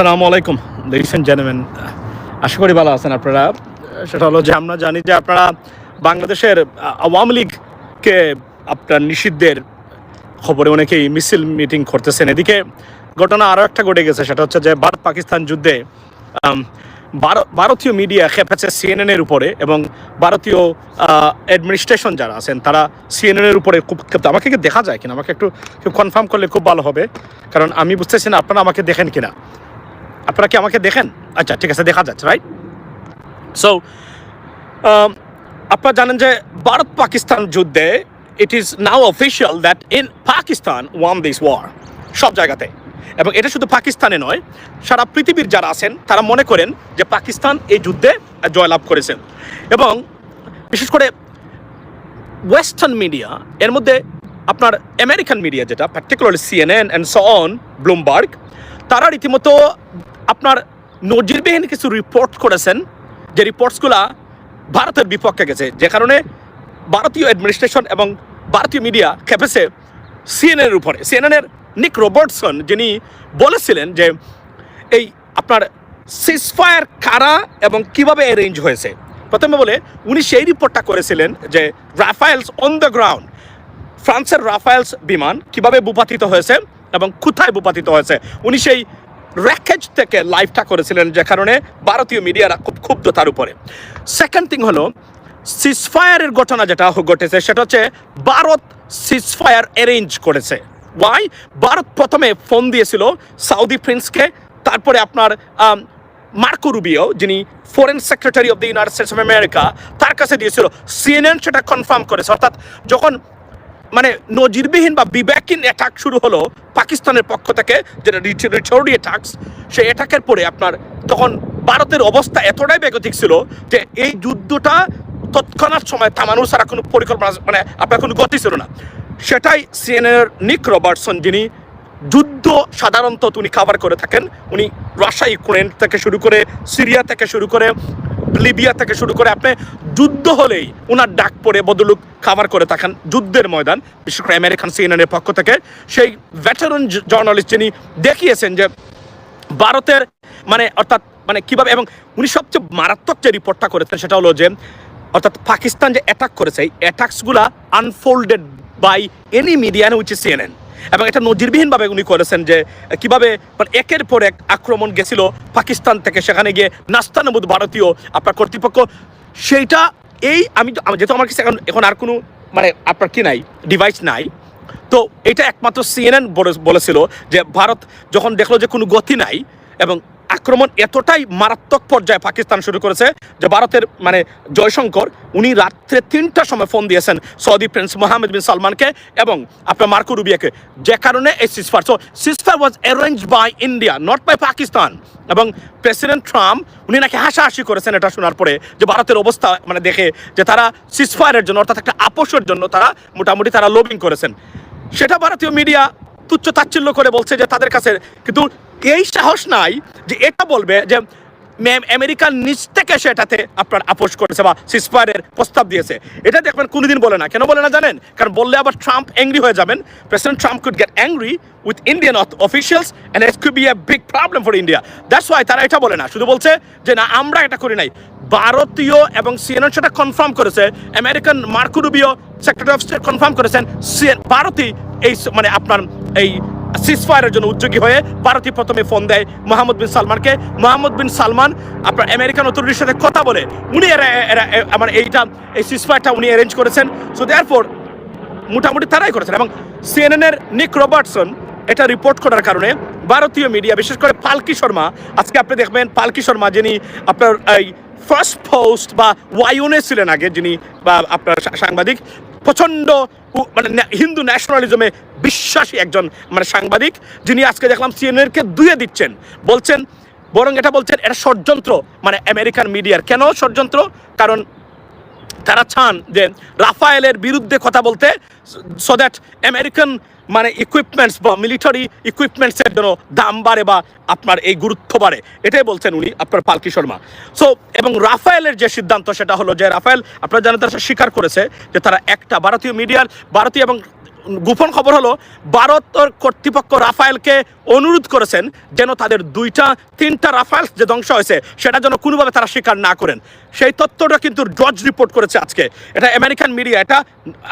আসসালামু আলাইকুম ladies and gentleman আশা করি ভালো আছেন আপনারা। সেটা হলো যে আমরা জানি যে আপনারা বাংলাদেশের আওয়ামী লীগকে আপনার নিষিদ্ধের খবরে অনেকেই মিছিল মিটিং করতেছেন। এদিকে ঘটনা আরও একটা ঘটে গেছে, সেটা হচ্ছে যে ভারত পাকিস্তান যুদ্ধে ভারতীয় মিডিয়া খেপেছে সিএনএনের উপরে এবং ভারতীয় অ্যাডমিনিস্ট্রেশন যারা আছেন, তারা সিএনএনের উপরে খুব আমাকে কি দেখা যায় কিনা? আমাকে একটু কনফার্ম করলে খুব ভালো হবে। কারণ আমি বুঝতেছি না, আপনারা আমাকে দেখেন কিনা। আপনারা কি আমাকে দেখেন? আচ্ছা ঠিক আছে, দেখা যাচ্ছে রাইট সো আপনারা জানেন যে ভারত পাকিস্তান যুদ্ধে it is now official that in Pakistan won this war সব জায়গাতে। এবং এটা শুধু পাকিস্তানে নয়, সারা পৃথিবীর যারা আছেন, তারা মনে করেন যে পাকিস্তান এই যুদ্ধে জয়লাভ করেছেন এবং বিশেষ করে ওয়েস্টার্ন মিডিয়া এর মধ্যে আপনার আমেরিকান মিডিয়া যেটা particularly CNN and so on Bloomberg তারা রীতিমতো আপনার নজিরবিহীন কিছু রিপোর্ট করেছেন, যে রিপোর্টসগুলা ভারতের বিপক্ষে গেছে, যে কারণে ভারতীয় অ্যাডমিনিস্ট্রেশন এবং ভারতীয় মিডিয়া খেপেছে সিএনএনের উপরে। সিএনএনের নিক রবার্টসন যিনি বলেছিলেন যে এই আপনার সিসফায়ার কারা এবং কীভাবে অ্যারেঞ্জ হয়েছে। প্রথমে বলে, উনি সেই রিপোর্টটা করেছিলেন যে রাফায়েলস অন দ্য গ্রাউন্ড ফ্রান্সের রাফায়েলস বিমান কীভাবে ভূপাতিত হয়েছে এবং কোথায় ভূপাতিত হয়েছে। উনি সেই র্যাকেজ থেকে লাইভটা করেছিলেন যে কারণে ভারতীয় মিডিয়ারা খুব ক্ষুব্ধ তার উপরে। সেকেন্ড থিং হলো সিসফায়ারের ঘটনা যেটা ঘটেছে, সেটা হচ্ছে ভারত সিসফায়ার অ্যারেঞ্জ করেছে। ওয়াই ভারত প্রথমে ফোন দিয়েছিল সাউদি প্রিন্সকে তারপরে আপনার মার্কো রুবিও, যিনি foreign secretary of the United States of America তার কাছে দিয়েছিল। সিএনএন সেটা কনফার্ম করেছে। অর্থাৎ যখন মানে নজিরবিহীন বা বিবেকহীন অ্যাটাক শুরু হলো পাকিস্তানের পক্ষ থেকে, যেটা রিচোরি অ্যাটাক্স সেই অ্যাটাকের পরে আপনার তখন ভারতের অবস্থা এতটাই বেগতিক ছিল যে এই যুদ্ধটা তৎক্ষণাৎ সময় থামানোর ছাড়া কোনো পরিকল্পনা মানে আপনার কোনো গতি ছিল না। সেটাই সিএনএর নিক রবার্টসন যিনি যুদ্ধ সাধারণত উনি কাভার করে থাকেন। উনি রাশিয়া ইউক্রেন থেকে শুরু করে সিরিয়া থেকে শুরু করে লিবিয়া থেকে শুরু করে আপনি যুদ্ধ হলেই ওনার ডাক পড়ে, বদলুক কাভার করে থাকেন যুদ্ধের ময়দান। বিশেষ করে আমেরিকান সিএনএনের পক্ষ থেকে সেই ভেটারন জার্নালিস্ট যিনি দেখিয়েছেন যে ভারতের মানে অর্থাৎ মানে কীভাবে এবং উনি সবচেয়ে মারাত্মক যে রিপোর্টটা করেছেন সেটা হলো যে অর্থাৎ পাকিস্তান যে অ্যাটাক করেছে, এই অ্যাটাকসগুলা unfolded by any median which CNN এবং এটা নজিরবিহীনভাবে উনি করেছেন যে কীভাবে মানে একের পর এক আক্রমণ গেছিল পাকিস্তান থেকে, সেখানে গিয়ে নাস্তানবুদ ভারতীয় আপনার কর্তৃপক্ষ। সেইটা এই আমি যেহেতু আমার কাছে এখন এখন আর কোনো মানে আপনার কি নাই ডিভাইস নাই। তো এটা একমাত্র সিএনএন বলেছিল যে ভারত যখন দেখল যে কোনো গতি নাই এবং আক্রমণ এতটাই মারাত্মক পর্যায়ে পাকিস্তান শুরু করেছে যে ভারতের মানে জয়শঙ্কর, উনি রাত্রে তিনটার সময় ফোন দিয়েছেন সৌদি প্রিন্স মোহাম্মদ বিন সালমানকে এবং আপনার মার্কো রুবিয়াকে। যে কারণে এই ceasefire so ceasefire was arrange by India not by Pakistan. এবং প্রেসিডেন্ট ট্রাম্প, উনি নাকি হাসাহাসি করেছেন এটা শোনার পরে যে ভারতের অবস্থা মানে দেখে যে তারা সিসফায়ারের জন্য, অর্থাৎ একটা আপোষের জন্য তারা মোটামুটি তারা লোবিং করেছেন। সেটা ভারতীয় মিডিয়া তুচ্ছ তাচ্ছিল্য করে বলছে যে তাদের কাছে, কিন্তু এই সাহস নাই যে এটা বলবে যে ম্যাম আমেরিকার নিচ থেকে সেটাতে আপনার আপোষ করেছে বা সিসফায়ারের প্রস্তাব দিয়েছে। এটা দেখবেন কোনোদিন বলে না। কেন বলে না জানেন? কারণ বললে আবার ট্রাম্প অ্যাংরি হয়ে যাবেন। President Trump could get angry with Indian officials and it could be a big problem for India that's why তারা এটা বলে না। শুধু বলছে যে, না, আমরা এটা করি নাই। ভারতীয় এবং সিএনএন সেটা কনফার্ম করেছে। American Marco Rubio secretary of state confirm করেছেন। সিএন ভারতই এই মানে আপনার এই সিসফায়ারের জন্য উদ্যোগী হয়ে ভারতই প্রথমে ফোন দেয় মোহাম্মদ বিন সালমানকে। মোহাম্মদ বিন সালমান আপনার আমেরিকান অথরিটির সাথে কথা বলে, উনি এরা এরা মানে এইটা, এই সিসফায়ারটা উনি অ্যারেঞ্জ করেছেন। সো দেয়ারফোর মোটামুটি তারাই করেছেন এবং সিএনএনের নিক রবার্টসন এটা রিপোর্ট করার কারণে ভারতীয় মিডিয়া বিশেষ করে পালকি শর্মা, আজকে আপনি দেখবেন পালকি শর্মা যিনি আপনার এই ফার্স্ট পোস্ট বা ওয়াইউনে ছিলেন আগে, যিনি বা আপনার সাংবাদিক প্রচণ্ড মানে হিন্দু ন্যাশনালিজমে বিশ্বাসী একজন মানে সাংবাদিক, যিনি আজকে দেখলাম সিএনএনকে দুয়ে দিচ্ছেন। বলছেন, বরং এটা বলছেন, এটা ষড়যন্ত্র মানে আমেরিকান মিডিয়ার কেন ষড়যন্ত্র? কারণ তারা চান যে রাফায়েলের বিরুদ্ধে কথা বলতে সো দ্যাট আমেরিকান মানে ইকুইপমেন্টস বা মিলিটারি ইকুইপমেন্টসের জন্য দাম বাড়ে বা আপনার এই গুরুত্ব বাড়ে, এটাই বলছেন উনি আপনার পালকি শর্মা। সো এবং রাফায়েলের যে সিদ্ধান্ত সেটা হলো যে, রাফায়েল আপনার জানেন তারা স্বীকার করেছে যে তারা একটা ভারতীয় মিডিয়ার, ভারতীয় এবং গোপন খবর হলো ভারতের কর্তৃপক্ষ রাফায়েলকে অনুরোধ করেছেন যেন তাদের দুইটা, তিনটা রাফায়েল যে ধ্বংস হয়েছে, সেটা যেন কোনোভাবে তারা স্বীকার না করেন। সেই তথ্যটা কিন্তু ডজ রিপোর্ট করেছে আজকে। এটা আমেরিকান মিডিয়া, এটা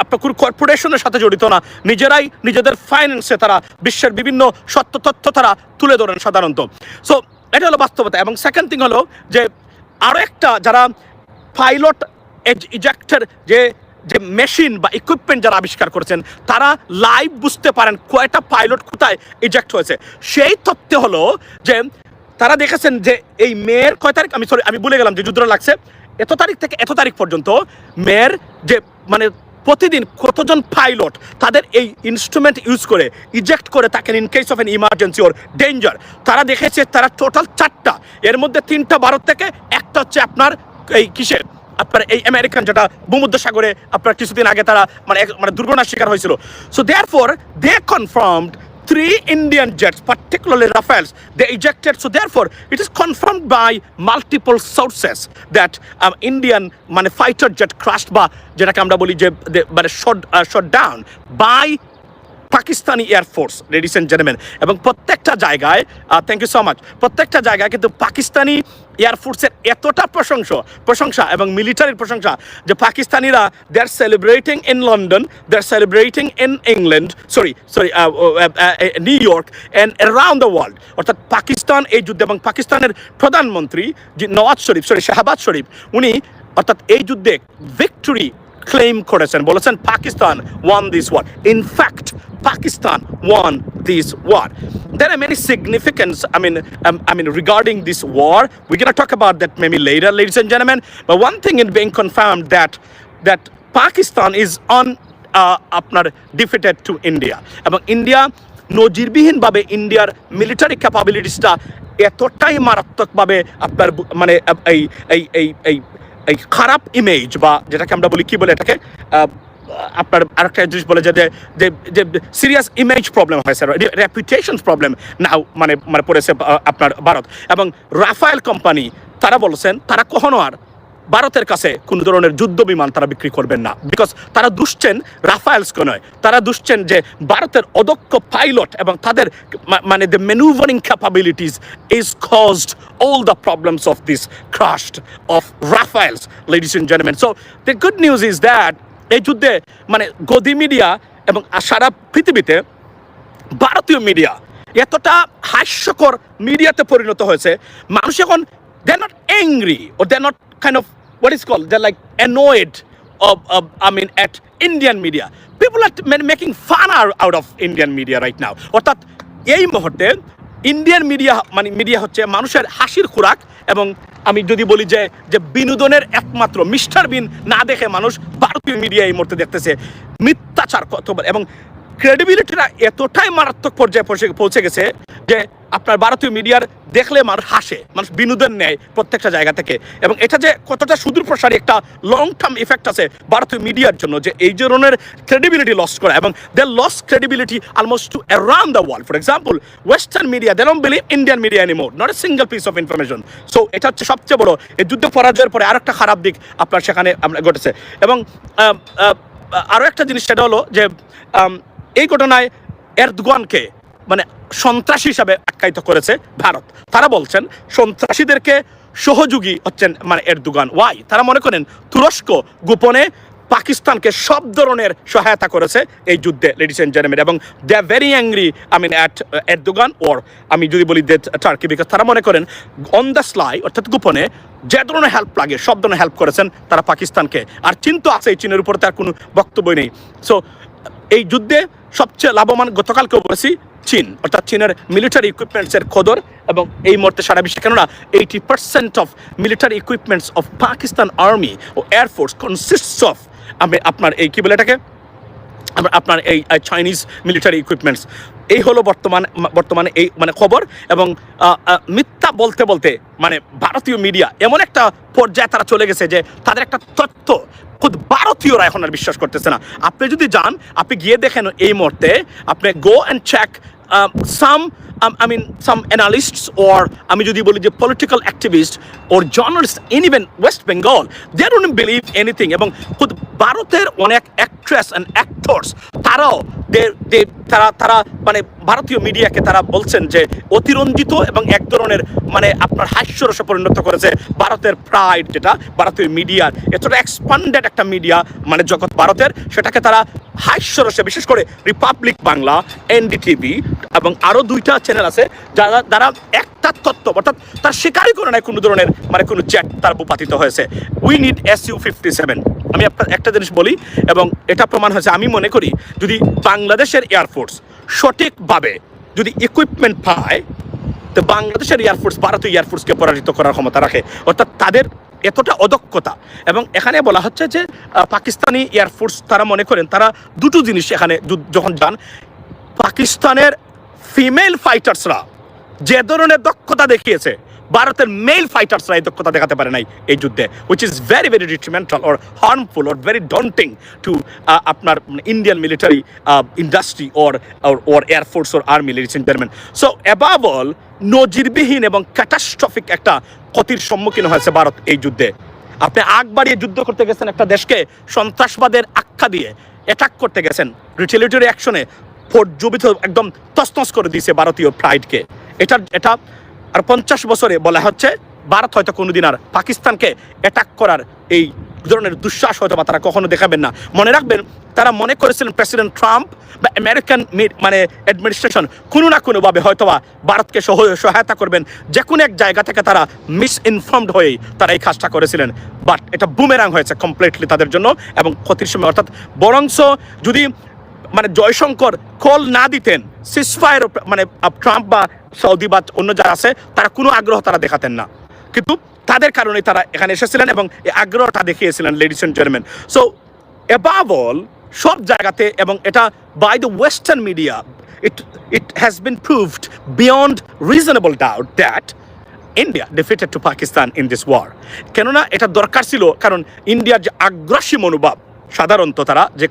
আপনার কর্পোরেশনের সাথে জড়িত না। নিজেরাই নিজেদের ফাইন্যান্সে তারা বিশ্বের বিভিন্ন সত্য তথ্য তারা তুলে ধরেন সাধারণত। সো এটা হলো বাস্তবতা। এবং সেকেন্ড থিং হলো যে আরও একটা যারা পাইলট ইজেক্টের যে যে মেশিন বা ইকুইপমেন্ট যারা আবিষ্কার করেছেন, তারা লাইভ বুঝতে পারেন কয়টা পাইলট কোথায় ইজেক্ট হয়েছে। সেই তথ্য হলো যে, তারা দেখেছেন যে এই মেয়ের কয় তারিখ? আমি সরি আমি ভুলে গেলাম যে যুদ্ধটা লাগছে। এত তারিখ থেকে এত তারিখ পর্যন্ত মেয়ের যে মানে প্রতিদিন কতজন পাইলট তাদের এই ইনস্ট্রুমেন্ট ইউজ করে ইজেক্ট করে তাকে in case of an emergency or danger তারা দেখেছে তারা টোটাল চারটা। এর মধ্যে তিনটা ভারত থেকে, একটা হচ্ছে আপনার এই কিসের? আপনার এই আমেরিকান যেটা ভূমধ্য সাগরে আপনার কিছুদিন আগে তারা মানে মানে দুর্ঘটনার শিকার হয়েছিল। So therefore they confirmed three Indian jets, particularly Rafales, they ejected. So therefore, it is confirmed by multiple sources that um, Indian মানে fighter jet crashed বা যেটাকে আমরা বলি যে মানে shot uh, shot down by Pakistani air force ladies and gentleman এবং প্রত্যেকটা জায়গায় থ্যাংক ইউ সো মাচ প্রত্যেকটা জায়গায় কিন্তু পাকিস্তানি এয়ারফোর্সের এতটা প্রশংসা প্রশংসা এবং মিলিটারির প্রশংসা যে পাকিস্তানিরা they are celebrating in London they are celebrating in England sorry sorry New York and around the world অর্থাৎ পাকিস্তান, এই যুদ্ধে এবং পাকিস্তানের প্রধানমন্ত্রী যে নওয়াজ শরীফ সরি শাহবাজ শরীফ, উনি অর্থাৎ এই যুদ্ধে ভিক্টরি ক্লেম করেছেন, বলেছেন Pakistan won this war in fact Pakistan won this war There are many significance, I mean, um, I mean, regarding this war. We're going to talk about that maybe later, ladies and gentlemen. But one thing is being confirmed that that Pakistan is on uh, আপনার defeated to India. এবং India নজিরবিহীনভাবে ইন্ডিয়ার military ক্যাপাবিলিটিসটা এতটাই মারাত্মকভাবে আপনার মানে এই এই এই এই খারাপ ইমেজ বা যেটাকে আমরা বলি কি বলে এটাকে আপনার আরেকটা জিনিস বলে যে, যে- সিরিয়াস ইমেজ প্রবলেম হয় স্যার রেপুটেশন প্রবলেম নাও মানে মানে পড়েছে আপনার ভারত। এবং রাফায়েল কোম্পানি, তারা বলছেন, তারা কখনো আর ভারতের কাছে কোনো ধরনের যুদ্ধ বিমান তারা বিক্রি করবেন না। বিকজ তারা দুষছেন রাফায়েলসকে নয়। তারা দুষছেন যে ভারতের অদক্ষ পাইলট এবং তাদের মানে the manoeuvring capabilities is caused all the problems of this crash of Rafales ladies and gentlemen. So the good news is that এই যুদ্ধে মানে গদি মিডিয়া এবং সারা পৃথিবীতে ভারতীয় মিডিয়া এতটা হাস্যকর মিডিয়াতে পরিণত হয়েছে মানুষ এখন they not angry O they not kind of what is call they like annoyed of, mean at Indian media. People are ma- making fun out out of Indian media right now. অর্থাৎ এই মুহূর্তে Indian media মানে media হচ্ছে মানুষের হাসির খোরাক এবং আমি যদি বলি যে যে বিনোদনের একমাত্র মিস্টার বিন না দেখে মানুষ ভারতীয় মিডিয়া এই মুহূর্তে দেখতেছে। মিথ্যাচার কত এবং ক্রেডিবিলিটিটা এতটাই মারাত্মক পর্যায়ে পৌঁছে পৌঁছে গেছে যে আপনার ভারতীয় মিডিয়ার দেখলে মানুষ হাসে, মানুষ বিনোদন নেয় প্রত্যেকটা জায়গা থেকে। এবং এটা যে কতটা সুদূর প্রসারী একটা লং টার্ম ইফেক্ট আছে ভারতীয় মিডিয়ার জন্য, যে এই ধরনের ক্রেডিবিলিটি লস করা এবং they loss credibility almost to around the world for example western media they don't believe Indian media anymore not a single piece of information so এটা হচ্ছে সবচেয়ে বড়, এই যুদ্ধ পরাজয়ের পরে আরেকটা খারাপ দিক আপনার সেখানে ঘটেছে। এবং আরও একটা জিনিস, সেটা হলো যে এই ঘটনায় এরদোয়ানকে মানে সন্ত্রাসী হিসাবে আখ্যায়িত করেছে ভারত। তারা বলছেন, সন্ত্রাসীদেরকে সহযোগী হচ্ছেন মানে এরদোগান। ওয়াই তারা মনে করেন, তুরস্ক গোপনে পাকিস্তানকে সব ধরনের সহায়তা করেছে এই যুদ্ধে লেডিস এন্ড জেন্টলম্যান এবং they are very angry I mean at Erdogan or আমি যদি বলি দে টার্কি বিকজ তারা মনে করেন অন দ্য স্লাই অর্থাৎ গোপনে, যে ধরনের হেল্প লাগে, সব ধরনের হেল্প করেছেন তারা পাকিস্তানকে। আর চিন তো আছে এই চীনের উপর তার কোনো বক্তব্য নেই। সো এই যুদ্ধে সবচেয়ে লাভবান গতকালকেও বলেছি চীন, অর্থাৎ চীনের মিলিটারি ইকুইপমেন্টসের খদর এবং এই মুহূর্তে সারা বিশ্বে, কেননা eighty percent of military equipments of Pakistan army O air force consists of আমি আপনার এই কী বলে এটাকে? আপনার এই চাইনিজ মিলিটারি ইকুইপমেন্টস এই হলো বর্তমান, বর্তমানে এই মানে খবর এবং মিথ্যা বলতে বলতে মানে ভারতীয় মিডিয়া এমন একটা পর্যায়ে তারা চলে গেছে যে তাদের একটা তথ্য খুদ ভারতীয়রা এখন আর বিশ্বাস করতেছে না। আপনি যদি যান, আপনি গিয়ে দেখেন এই মুহূর্তে, আপনি go and check some I mean some analysts or আমি যদি বলি যে political activist or journalist in even West Bengal they don't believe anything এবং খুব ভারতের অনেক অ্যাক্ট্রেস অ্যান্ড অ্যাক্টর্স তারাও তারা তারা মানে ভারতীয় মিডিয়াকে তারা বলছেন যে অতিরঞ্জিত এবং এক ধরনের মানে আপনার হাস্যরসে পরিণত করেছে ভারতের প্রাইড যেটা, ভারতীয় মিডিয়ার এতটা এক্সপান্ডেড একটা মিডিয়া মানে জগৎ ভারতের, সেটাকে তারা হাস্যরসে, বিশেষ করে রিপাবলিক বাংলা এনডিটিভি এবং আরও দুইটা চ্যানেল আছে, যারা যারা একটা তত্ত্ব, অর্থাৎ তার স্বীকারই করে নাই কোনো ধরনের মানে কোনো চ্যাট তার বুপাতিত হয়েছে। We need S U fifty seven আমি আপনার একটা জিনিস বলি, এবং এটা প্রমাণ হয়েছে, আমি মনে করি, যদি বাংলাদেশের এয়ারফোর্স সঠিকভাবে যদি ইকুইপমেন্ট পায়, তো বাংলাদেশের এয়ারফোর্স ভারতীয় এয়ারফোর্সকে পরাজিত করার ক্ষমতা রাখে। অর্থাৎ তাদের এতটা অদক্ষতা। এবং এখানে বলা হচ্ছে যে পাকিস্তানি এয়ারফোর্স তারা মনে করেন, তারা দুটো জিনিস এখানে যখন যান, পাকিস্তানের ফিমেল ফাইটার্সরা যে ধরনের দক্ষতা দেখিয়েছে ভারতের মেল ফাইটার্সরা এই দক্ষতা দেখাতে পারে নাই এই যুদ্ধে which is very very detrimental or harmful or very daunting to আপনার Indian military industry or or air force or army ladies gentleman so above all নজিরবিহীন এবং ক্যাটাস্ট্রফিক একটা ক্ষতির সম্মুখীন হয়েছে ভারত এই যুদ্ধে। আপনি আগ বাড়িয়ে যুদ্ধ করতে গেছেন একটা দেশকে, সন্ত্রাসবাদের আখ্যা দিয়ে অ্যাটাক করতে গেছেন। রিটেলিটরি অ্যাকশনে পর্যবিত একদম তসনস করে দিয়েছে ভারতীয় প্রাইডকে এটা এটা আর পঞ্চাশ বছরে বলা হচ্ছে ভারত হয়তো কোনোদিন আর পাকিস্তানকে অ্যাটাক করার এই ধরনের দুঃশ্বাস হয়তো বা তারা কখনো দেখাবেন না। মনে রাখবেন, তারা মনে করেছিলেন প্রেসিডেন্ট ট্রাম্প বা আমেরিকান মানে অ্যাডমিনিস্ট্রেশন কোনো না কোনোভাবে হয়তো বা ভারতকে সহ- সহায়তা করবেন। যে কোনো এক জায়গা থেকে তারা মিস ইনফর্মড হয়েই তারা এই কাজটা করেছিলেন। বাট এটা বুমেরাং হয়েছে কমপ্লিটলি তাদের জন্য এবং ক্ষতির সময়। অর্থাৎ বরংস যদি মানে জয়শঙ্কর কল না দিতেন সিসফায়ার মানে ট্রাম্প বা সৌদি বা অন্য যারা আছে, তারা কোনো আগ্রহ তারা দেখাতেন না। কিন্তু তাদের কারণে তারা এখানে এসেছিলেন এবং এই আগ্রহটা দেখিয়েছিলেন ladies and gentleman so above all সব জায়গাতে এবং এটা by the western media it it has been proved beyond reasonable doubt that India defeated to Pakistan in this war কেননা এটা দরকার ছিল, কারণ ইন্ডিয়ার যে আগ্রাসী মনোভাব সাধারণত তারা যে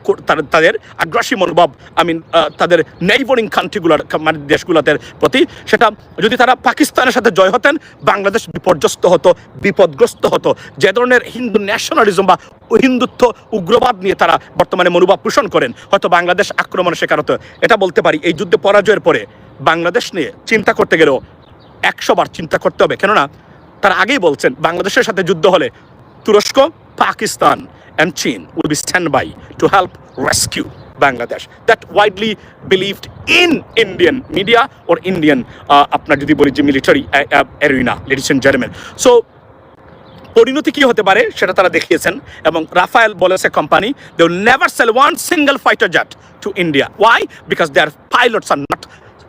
তাদের আগ্রাসী মনোভাব আই মিন তাদের নেইবরিং কান্ট্রিগুলোর মানে দেশগুলোতে প্রতি, সেটা যদি তারা পাকিস্তানের সাথে জয় হতেন, বাংলাদেশ বিপর্যস্ত হতো, বিপদগ্রস্ত হতো। যে ধরনের হিন্দু ন্যাশনালিজম বা হিন্দুত্ব উগ্রবাদ নিয়ে তারা বর্তমানে মনোভাব পোষণ করেন, হয়তো বাংলাদেশ আক্রমণের শিকার হতো এটা বলতে পারি, এই যুদ্ধে পরাজয়ের পরে বাংলাদেশ নিয়ে চিন্তা করতে গেলেও একশো বার চিন্তা করতে হবে। কেননা, তারা আগেই বলছেন, বাংলাদেশের সাথে যুদ্ধ হলে তুরস্ক, Pakistan and Chin will be standby to help rescue Bangladesh. That widely believed in Indian media or Indian আপনার যদি বলি যে military arena ladies and gentleman so পরিণতি কি হতে পারে সেটা তারা দেখিয়েছেন এবং রাফায়েল বলেছে company they will never sell one single fighter jet to India why because their pilots are not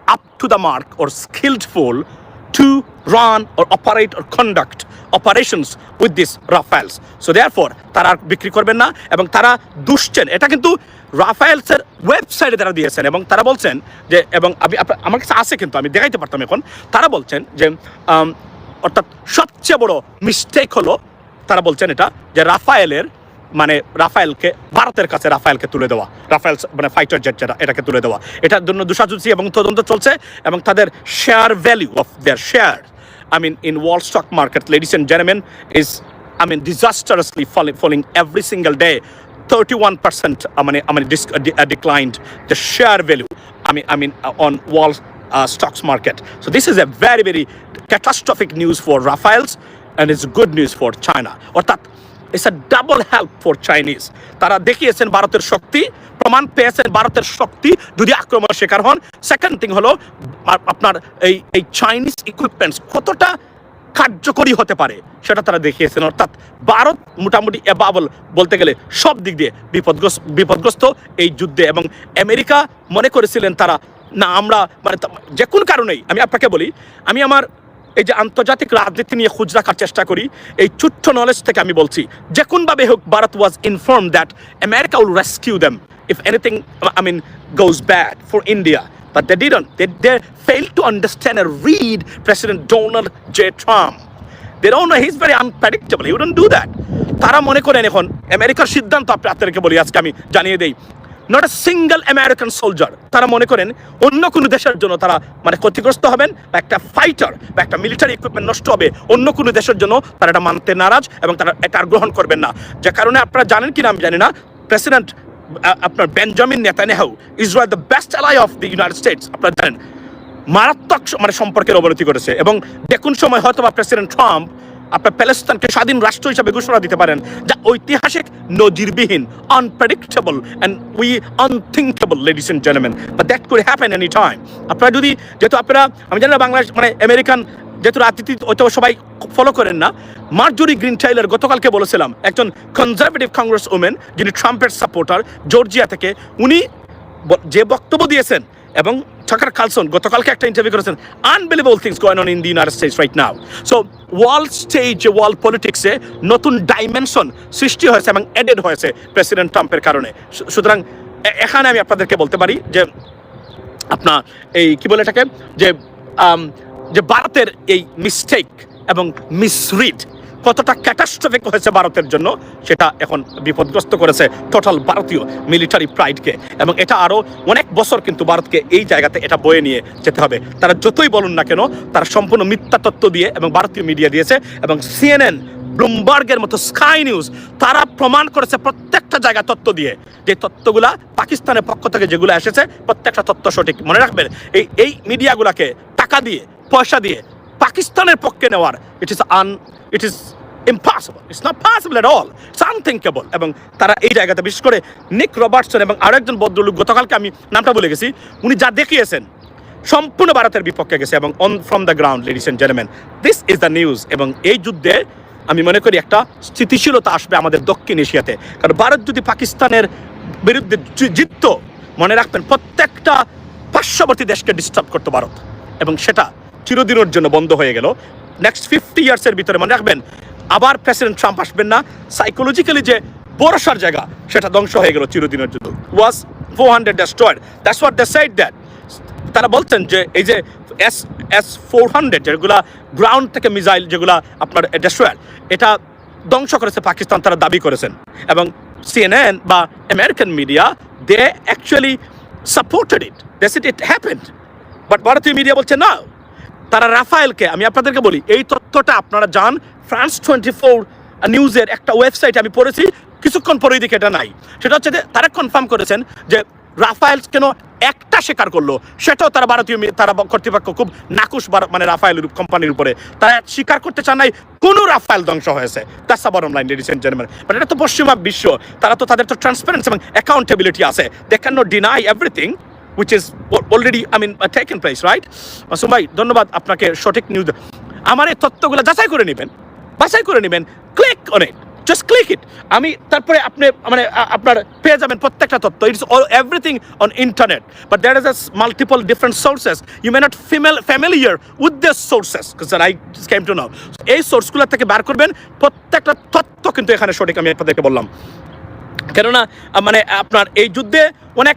up to the mark or skillful to run or operate or conduct operations with these Rafales. So therefore, তারা বিক্রি করবেন না এবং তারা দুষছেন। এটা কিন্তু রাফায়েলসের ওয়েবসাইটে তারা দিয়েছেন এবং তারা বলছেন যে এবং আমি আমার কাছে আছে কিন্তু আমি দেখাইতে পারতাম এখন। তারা বলছেন যে অর্থাৎ সবচেয়ে বড় মিস্টেক হলো তারা বলছেন এটা যে রাফায়েলের মানে রাফায়েলকে ভারতের কাছে রাফায়েলকে তুলে দেওয়া। রাফায়েল মানে ফাইটার জেট যেটা এটাকে তুলে দেওয়া। এটার জন্য দুসাজুসি এবং তদন্ত চলছে এবং তাদের share value of their share I mean, in Wall stock market, ladies and gentlemen, is I mean disastrously falling, falling every single day. 31 percent. I mean, I mean, dis- uh, de- uh, declined the share value. I mean, I mean, uh, on Wall uh, stocks market. So this is a very, very catastrophic news for Rafaels, and it's good news for China. Or অর্থাৎ it's a double help for Chinese তারা দেখিয়েছেন ভারতের শক্তি প্রমাণ পেয়েছেন ভারতের শক্তি যদি আক্রমণ শিকার হন। সেকেন্ড থিং হলো আপনার এই এই চাইনিজ ইকুইপমেন্টস কতটা কার্যকরী হতে পারে সেটা তারা দেখিয়েছেন। অর্থাৎ ভারত মোটামুটি এবাবল বলতে গেলে সব দিক দিয়ে বিপদগ্রস্ত বিপদগ্রস্ত এই যুদ্ধে এবং আমেরিকা মনে করেছিলেন তারা, না, আমরা মানে যে কোন কারণেই, আমি আপনাকে বলি, আমি আমার এই যে আন্তর্জাতিক রাজনীতি নিয়ে খোঁজ রাখার চেষ্টা করি, এই ছোট্ট নলেজ থেকে আমি বলছি, যে কোনভাবে হোক Bharat was inform that America will rescue them if anything I mean goes bad for India But they didn't. They, they failed to understand and read President Donald J. Trump. They don't know he's very unpredictable. He wouldn't do that. তারা মনে করেন এখন আমেরিকার সিদ্ধান্ত আপনি আপনাদেরকে বলি আজকে আমি জানিয়ে দেই not a single American soldier তারা মনে করেন অন্য কোনো দেশের জন্য তারা মানে ক্ষতিগ্রস্ত হবেন বা একটা ফাইটার বা একটা মিলিটারি ইকুইপমেন্ট নষ্ট হবে অন্য কোনো দেশের জন্য তারা এটা মানতে নারাজ এবং তারা এটা গ্রহণ করবেন না যে কারণে আপনারা জানেন কিনা আমি জানি না প্রেসিডেন্ট আপনার Benjamin Netanyahu Israel the best ally of the United States আপনার জানেন, মারাত্মক মানে সম্পর্কের অবনতি করেছে এবং দেখুন সময় হয়তো বা প্রেসিডেন্ট ট্রাম্প আপনার প্যালেস্তানকে স্বাধীন রাষ্ট্র হিসাবে ঘোষণা দিতে পারেন, যা ঐতিহাসিক, নজিরবিহীন unpredictable and we unthinkable ladies and gentleman বা that could happen any time আপনারা যদি, যেহেতু আপনারা, আমি জানি না বাংলাদেশ মানে আমেরিকান যেহেতু রাজনীতি হয়তো সবাই ফলো করেন না, মার্জরি গ্রিন টাইলার গতকালকে বলেছিলাম, একজন কনজারভেটিভ কংগ্রেস ওমেন যিনি ট্রাম্পের সাপোর্টার জর্জিয়া থেকে, উনি যে বক্তব্য দিয়েছেন এবং টাকার কালসন গতকালকে একটা ইন্টারভিউ করেছেন unbelievable things going on in the United States right now so world stage world পলিটিক্সে নতুন ডাইমেনশন সৃষ্টি হয়েছে এবং অ্যাডেড হয়েছে প্রেসিডেন্ট ট্রাম্পের কারণে। সুতরাং এখানে আমি আপনাদেরকে বলতে পারি যে, আপনার এই, কি বলে এটাকে? যে যে ভারতের এই মিস্টেক এবং মিসরিড কতটা ক্যাটাস্ট্রফিক হয়েছে ভারতের জন্য, সেটা এখন বিপদগ্রস্ত করেছে টোটাল ভারতীয় মিলিটারি প্রাইডকে এবং এটা আরও অনেক বছর কিন্তু ভারতকে এই জায়গাতে এটা বয়ে নিয়ে যেতে হবে। তারা যতই বলুন না কেন, তারা সম্পূর্ণ মিথ্যা তত্ত্ব দিয়ে এবং ভারতীয় মিডিয়া দিয়েছে এবং সিএনএন ব্লুমবার্গের মতো স্কাই নিউজ, তারা প্রমাণ করেছে প্রত্যেকটা জায়গা তত্ত্ব দিয়ে যে তত্ত্বগুলা পাকিস্তানের পক্ষ থেকে যেগুলো এসেছে, প্রত্যেকটা তত্ত্ব সঠিক। মনে রাখবেন, এই এই মিডিয়াগুলাকে টাকা দিয়ে, পয়সা দিয়ে পাকিস্তানের পক্ষে নেওয়ার it is un it is impossible it's not possible at all it's unthinkable এবং তারা এই জায়গাতে, বিশেষ করে নিক রবার্টসন এবং আরেকজন ভদ্রলোক, গতকালকে আমি নামটা বলে গেছি, উনি যা দেখিয়েছেন, সম্পূর্ণ ভারতের বিপক্ষে গেছে। এবং on from the ground ladies and gentleman this is the news এবং এই যুদ্ধে আমি মনে করি একটা স্থিতিশীলতা আসবে আমাদের দক্ষিণ এশিয়াতে। কারণ ভারত যদি পাকিস্তানের বিরুদ্ধে জিতত, মনে রাখবেন প্রত্যেকটা পার্শ্ববর্তী দেশকে ডিস্টার্ব করতো ভারত। এবং সেটা চিরদিনের জন্য বন্ধ হয়ে গেল। নেক্সট ফিফটি ইয়ার্সের ভিতরে মনে রাখবেন, আবার প্রেসিডেন্ট ট্রাম্প আসবেন না। সাইকোলজিক্যালি যে বড়সার জায়গা, সেটা ধ্বংস হয়ে গেল চিরদিনের জন্য। Was four hundred destroyed that's what the side that তারা বলছেন যে, এই যে এস এস ফোর হান্ড্রেড যেগুলা গ্রাউন্ড থেকে মিসাইল যেগুলা আপনার ডেস্ট্রয়ার এটা ধ্বংস করেছে পাকিস্তান, তারা দাবি করেছেন। এবং সিএনএন বা American media they actually supported it does it it happened but ভারতীয় মিডিয়া বলছে, না, তারা রাফায়েলকে, আমি আপনাদেরকে বলি, এই তথ্যটা আপনারা জান ফ্রান্স টোয়েন্টি ফোর নিউজের একটা ওয়েবসাইট আমি পড়েছি, কিছুক্ষণ পরেই দিকে এটা নাই। সেটা হচ্ছে যে তারা কনফার্ম করেছেন যে রাফায়েল কেন একটা স্বীকার করল? সেটাও তারা ভারতীয় তারা কর্তৃপক্ষ খুব নাকুশ মানে রাফায়েল কোম্পানির উপরে। তারা স্বীকার করতে চান নাই, কোনো রাফায়েল ধ্বংস হয়েছে। এটা তো পশ্চিমা বিশ্ব, তারা তো তাদের তো ট্রান্সপারেন্সি এবং অ্যাকাউন্টেবিলিটি আছে। They can not deny everything which is already I mean take taken place right Masum ভাই ধন্যবাদ আপনাকে সঠিক নিউজ আমার এই তথ্যগুলো যাচাই করে নেবেন বাছাই করে নেবেন click on it just click it আমি তারপরে আপনি মানে আপনার পেয়ে যাবেন প্রত্যেকটা তথ্য। It's all everything on internet but there is as multiple different sources you may not female familiar with this sources I came to now এই সোর্সগুলো থেকে বার করবেন, প্রত্যেকটা তথ্য কিন্তু এখানে সঠিক আমি আপনাদেরকে বললাম। কেননা মানে আপনার এই যুদ্ধে অনেক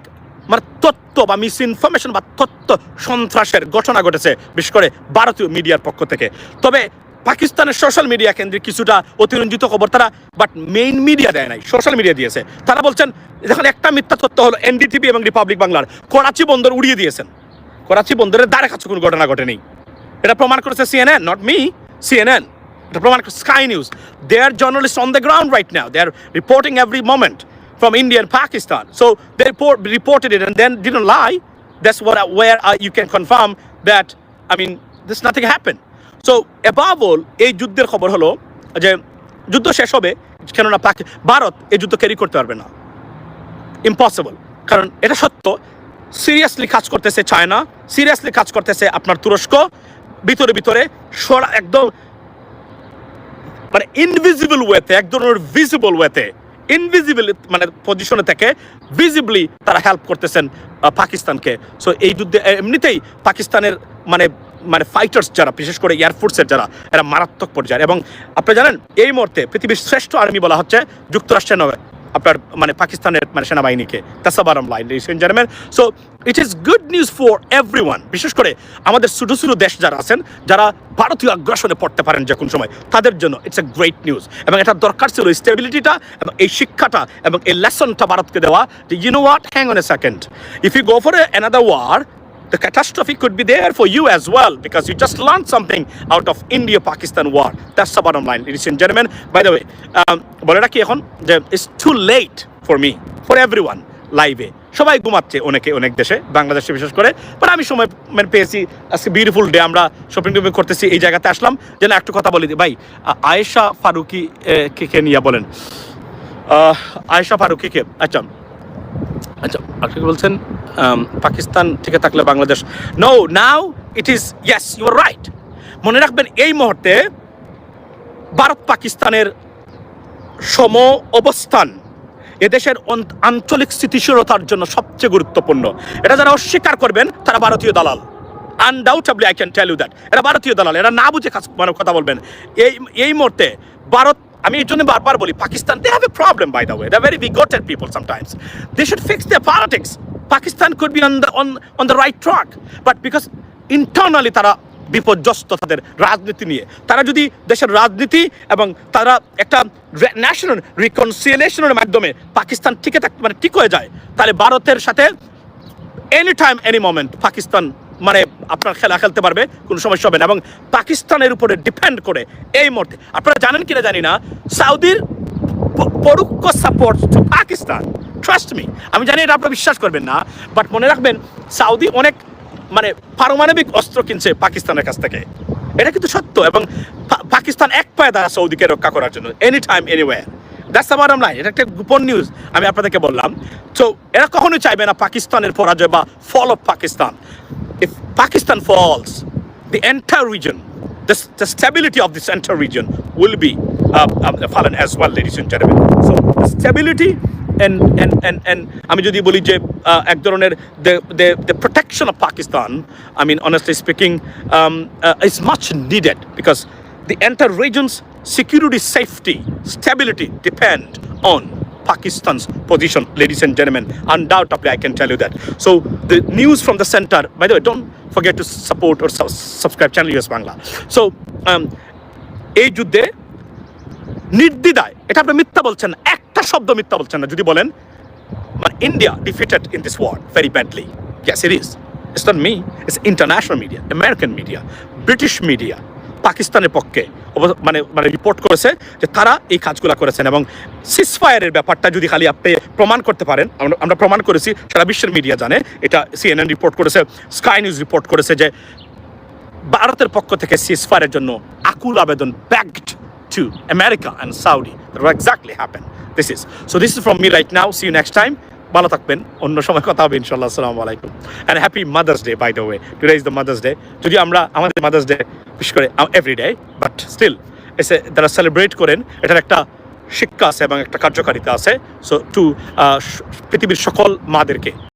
মানে তথ্য বা মিস ইনফরমেশন বা তথ্য সন্ত্রাসের ঘটনা ঘটেছে, বিশেষ করে ভারতীয় মিডিয়ার পক্ষ থেকে। তবে পাকিস্তানের সোশ্যাল মিডিয়া কেন্দ্রিক কিছুটা অতিরঞ্জিত খবর তারা বাট মেইন মিডিয়া দেয় নাই সোশ্যাল মিডিয়া দিয়েছে তারা বলছেন যখন একটা মিথ্যা তথ্য হলো এনডিটিভি এবং রিপাবলিক বাংলার করাচি বন্দর উড়িয়ে দিয়েছেন করাচি বন্দরের দ্বারে কাছে কোনো ঘটনা ঘটেনি এটা প্রমাণ করেছে সিএনএন নট মি সিএনএন এটা প্রমাণ Sky News they are journalist on the ground right now they are reporting every moment from India and Pakistan. So they report, reported it and then didn't lie. That's I- where uh, you can confirm that. I mean, this. Above all, এই যুদ্ধের খবর হলো যে যুদ্ধ শেষ হবে কেননা পাকি ভারত এই যুদ্ধ ক্যারি করতে পারবে না। ইম্পসিবল কারণ এটা সত্য সিরিয়াসলি কাজ করতেছে চায়না সিরিয়াসলি কাজ করতেছে আপনার তুরস্ক ভিতরে ভিতরে সরা একদম মানে ইনভিজিবল ওয়েতে এক ধরনের ভিজিবল ওয়েতে ইনভিজিবল মানে পজিশনে থেকে ভিজিবলি তারা হেল্প করতেছেন পাকিস্তানকে। সো এই যুদ্ধে এমনিতেই পাকিস্তানের মানে মানে ফাইটার্স যারা, বিশেষ করে এয়ারফোর্সের যারা, এরা মারাত্মক পর্যায়ে এবং আপনি জানেন, এই মুহূর্তে পৃথিবীর শ্রেষ্ঠ আর্মি বলা হচ্ছে যুক্তরাষ্ট্রের নয় আপনার মানে পাকিস্তানের মানে সেনাবাহিনীকে তাসাবারম line gentleman so it is good news for everyone বিশেষ করে আমাদের ছোটো ছোটো দেশ যারা আছেন, যারা ভারতীয় আগ্রাসনে পড়তে পারেন যে কোনো সময়, তাদের জন্য ইটস এ গ্রেট নিউজ এবং এটা দরকার ছিল স্টেবিলিটিটা এবং এই শিক্ষাটা এবং এই লেসনটা ভারতকে দেওয়া, যে you know what hang on a second if you go for a another war the catastrophe could be there for you as well because you just learned something out of India Pakistan war. That's the bottom line, ladies and gentlemen. By the way, um, বলে it's too late for me, for everyone, লাইভে সবাই ঘুমাচ্ছে অনেকে অনেক দেশে বাংলাদেশে বিশেষ করে বাট আমি সময় মানে পেয়েছি আজকে বিউটিফুল ডে আমরা শপিং টপিং করতেছি এই জায়গাতে আসলাম যেন একটু কথা বলি দিই ভাই আয়েশা ফারুকি কে নিয়ে বলেন আয়েশা ফারুকি কে আচ্ছা আচ্ছা কি বলছেন পাকিস্তান থেকে থাকলে Bangladesh. No now it is yes you are right মনে রাখবেন, এই মুহূর্তে ভারত পাকিস্তানের সম অবস্থান এদেশের আঞ্চলিক স্থিতিশীলতার জন্য সবচেয়ে গুরুত্বপূর্ণ। এটা যারা অস্বীকার করবেন, তারা ভারতীয় দালাল। Undoubtedly I can tell you that এরা ভারতীয় দালাল, এরা না বুঝে মানে কথা বলবেন। এই এই মুহূর্তে ভারত আমি এই জন্য বারবার বলি, Pakistan they have a problem by the way they very bigoted people sometimes they should fix the politics Pakistan could be on the on on the right track but because internally তারা বিপর্যস্ত তাদের রাজনীতি নিয়ে, তারা যদি দেশের রাজনীতি এবং তারা একটা ন্যাশনাল রিকনসিলেশনের মাধ্যমে পাকিস্তান টিকে থাক মানে ঠিক হয়ে যায়, তাহলে ভারতের সাথে any time any moment Pakistan মানে আপনার খেলা খেলতে পারবে, কোনো সমস্যা হবে না। এবং পাকিস্তানের উপরে ডিপেন্ড করে এই মুহূর্তে, আপনারা জানেন কিনা জানি না, সাউদির পরোক্ষ support to Pakistan. Trust me আমি জানি এটা আপনারা বিশ্বাস করবেন না বাট মনে রাখবেন, সাউদি অনেক মানে পারমাণবিক অস্ত্র কিনছে পাকিস্তানের কাছ থেকে। এটা কিন্তু সত্য, এবং পাকিস্তান এক পায়ে দ্বারা সৌদিকে রক্ষা করার জন্য এনি টাইম এনিওয়ার দ্যাটস আমার লাইন গোপন নিউজ আমি আপনাদেরকে বললাম। তো এরা কখনো চাইবে না পাকিস্তানের পরাজয় বা fall of Pakistan if Pakistan falls the entire region the stability of this entire region will be fallen as well ladies interview so stability আমি যদি বলি যে এক ধরনের the protection of Pakistan I mean honestly speaking is much needed because is much needed because the entire region's security, safety, stability depend on Pakistan's position, ladies and gentlemen. Undoubtedly, I can tell you that. So the news from the center, by the way, don't forget to support or su- subscribe channel US Bangla. So um, এই যুদ্ধে নির্দ্বিধায় এটা আপনি মিথ্যা বলছেন না, একটা শব্দ মিথ্যা বলছেন না যদি বলেন মানে India defeated in this war very badly yes it is it's not me it's international media American media British media পাকিস্তানের পক্ষে মানে মানে রিপোর্ট করেছে যে তারা এই কাজগুলো করেছেন এবং সিসফায়ারের ব্যাপারটা যদি খালি আপনি প্রমাণ করতে পারেন, আমরা- প্রমাণ করেছি, সারা বিশ্বের মিডিয়া জানে, এটা সিএনএন রিপোর্ট করেছে স্কাই নিউজ রিপোর্ট করেছে যে ভারতের পক্ষ থেকে সিসফায়ারের জন্য আকুল আবেদন backed to America and. That will exactly happen. This is. So this is from me right now. See you next time. ভালো থাকবেন। অন্য সময় কথা হবে ইনশাল্লাহ আসসালামু আলাইকুম। And happy mother's day by the way today is the mother's day যদি আমরা, আমাদের মাদার্স ডে বিশেষ করে এভরি ডে বাট স্টিল এসে তারা সেলিব্রেট করেন, এটার একটা শিক্ষা আছে এবং একটা কার্যকারিতা আছে। সো টু পৃথিবীর সকল মাদেরকে।